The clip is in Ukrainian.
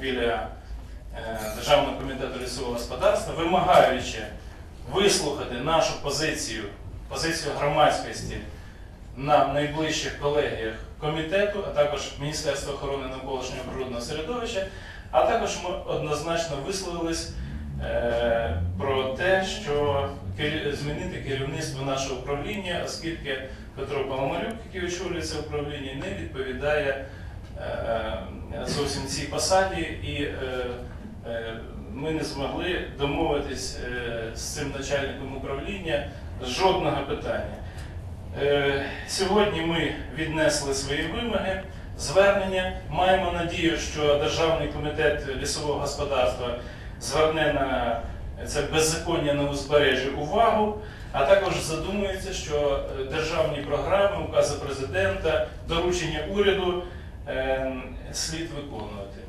біля е, Державного комітету лісового господарства, вимагаючи вислухати нашу позицію, позицію громадськості на найближчих колегіях комітету, а також Міністерства охорони навколишнього природного середовища, а також ми однозначно висловились е, про те, що змінити керівництво нашого управління, оскільки Петро Паламарюк, який очолює це управління, не відповідає е, зовсім цій посаді, і е, е, ми не змогли домовитись е, з цим начальником управління жодного питання. Сьогодні ми віднесли свої вимоги, звернення. Маємо надію, що Державний комітет лісового господарства зверне на це беззаконня на узбережжі увагу, а також задумується, що державні програми, укази президента, доручення уряду Ем, слід виконувати.